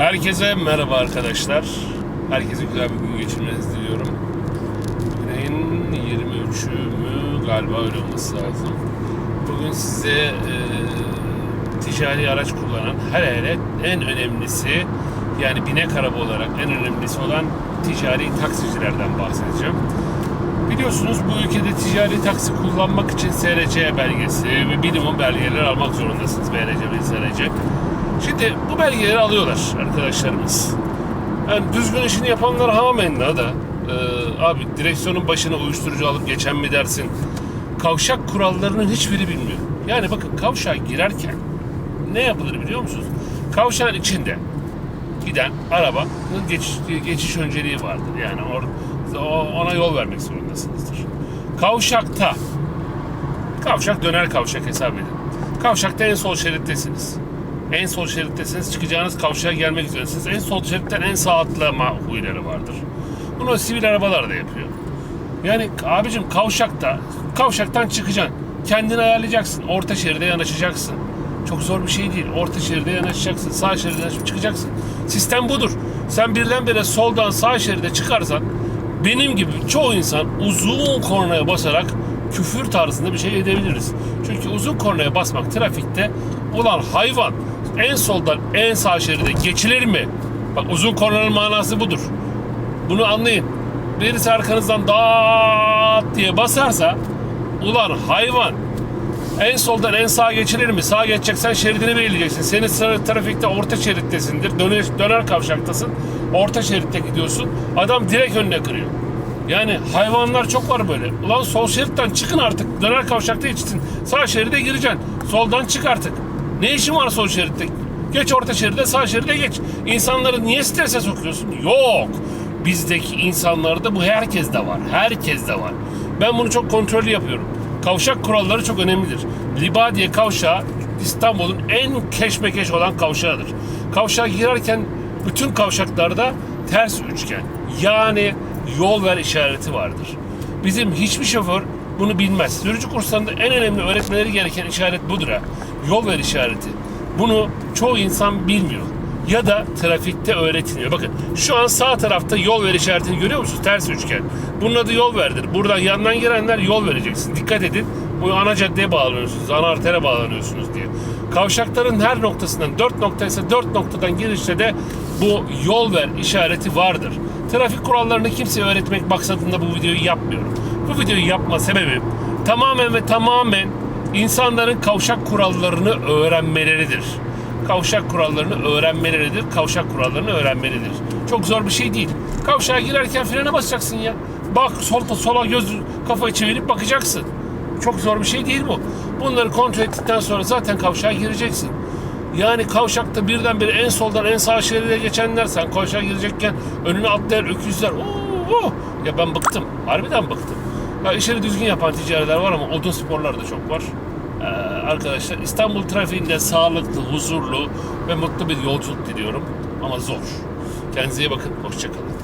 Herkese merhaba arkadaşlar. Herkese güzel bir gün geçirmenizi diliyorum. Güney'in 23'ü mü galiba öyle olması lazım. Bugün size e, ticari araç kullanan, hele hele en önemlisi yani binek araba olarak en önemlisi olan ticari taksicilerden bahsedeceğim. Biliyorsunuz bu ülkede ticari taksi kullanmak için SRC belgesi ve minimum belgeler almak zorundasınız. BRC ve SRC. Şimdi bu belgeleri alıyorlar arkadaşlarımız. Yani düzgün işini yapanlar hamenna da e, abi direksiyonun başına uyuşturucu alıp geçen mi dersin? Kavşak kurallarının hiçbiri bilmiyor. Yani bakın kavşağa girerken ne yapılır biliyor musunuz? Kavşağın içinde giden arabanın geçiş, geçiş önceliği vardır. Yani or, ona yol vermek zorundasınızdır. Kavşakta kavşak döner kavşak hesap edin. Kavşakta en sol şerittesiniz. En sol şerittesiniz. Çıkacağınız kavşağa gelmek üzeresiniz. En sol şeritten en sağ atlama huyları vardır. Bunu sivil arabalar da yapıyor. Yani abicim kavşakta, kavşaktan çıkacaksın. Kendini ayarlayacaksın. Orta şeride yanaşacaksın. Çok zor bir şey değil. Orta şeride yanaşacaksın. Sağ şeride yanaşıp çıkacaksın. Sistem budur. Sen birdenbire soldan sağ şeride çıkarsan benim gibi çoğu insan uzun kornaya basarak küfür tarzında bir şey edebiliriz. Çünkü uzun kornaya basmak trafikte ulan hayvan en soldan en sağ şeride geçilir mi? Bak uzun kornanın manası budur. Bunu anlayın. Birisi arkanızdan dağıt diye basarsa ulan hayvan en soldan en sağa geçilir mi? Sağa geçeceksen şeridini belirleyeceksin. Senin sıra trafikte orta şerittesindir. Döner, döner kavşaktasın. Orta şeritte gidiyorsun. Adam direkt önüne kırıyor. Yani hayvanlar çok var böyle. Ulan sol şeritten çıkın artık. Döner kavşakta geçtin. Sağ şeride gireceksin. Soldan çık artık. Ne işin var sol şeritte? Geç orta şeride sağ şeride geç. İnsanları niye strese sokuyorsun? Yok. Bizdeki insanlarda bu herkes de var. Herkes de var. Ben bunu çok kontrollü yapıyorum. Kavşak kuralları çok önemlidir. Libadiye kavşağı İstanbul'un en keşmekeş olan kavşağıdır. Kavşağa girerken bütün kavşaklarda ters üçgen yani yol ver işareti vardır. Bizim hiçbir şoför bunu bilmez. Sürücü kurslarında en önemli öğretmeleri gereken işaret budur ha. Yol ver işareti. Bunu çoğu insan bilmiyor. Ya da trafikte öğretilmiyor. Bakın şu an sağ tarafta yol ver işaretini görüyor musunuz? Ters üçgen. Bunun adı yol verdir. Buradan yandan girenler yol vereceksin. Dikkat edin. Bu ana caddeye bağlanıyorsunuz. Ana artere bağlanıyorsunuz diye. Kavşakların her noktasından dört noktaysa dört noktadan girişte de bu yol ver işareti vardır. Trafik kurallarını kimseye öğretmek maksadında bu videoyu yapmıyorum. Bu videoyu yapma sebebim tamamen ve tamamen insanların kavşak kurallarını öğrenmeleridir. Kavşak kurallarını öğrenmeleridir. Kavşak kurallarını öğrenmelidir. Çok zor bir şey değil. Kavşağa girerken frene basacaksın ya. Bak solta sola göz kafayı çevirip bakacaksın. Çok zor bir şey değil bu. Bunları kontrol ettikten sonra zaten kavşağa gireceksin. Yani kavşakta birdenbire en soldan en sağ şeride geçenler sen kavşağa girecekken önüne atlayan öküzler. Oo, ya ben bıktım. Harbiden bıktım. Ya işleri düzgün yapan ticaretler var ama odun sporlar da çok var. Ee, arkadaşlar İstanbul trafiğinde sağlıklı, huzurlu ve mutlu bir yolculuk diliyorum. Ama zor. Kendinize iyi bakın. Hoşçakalın.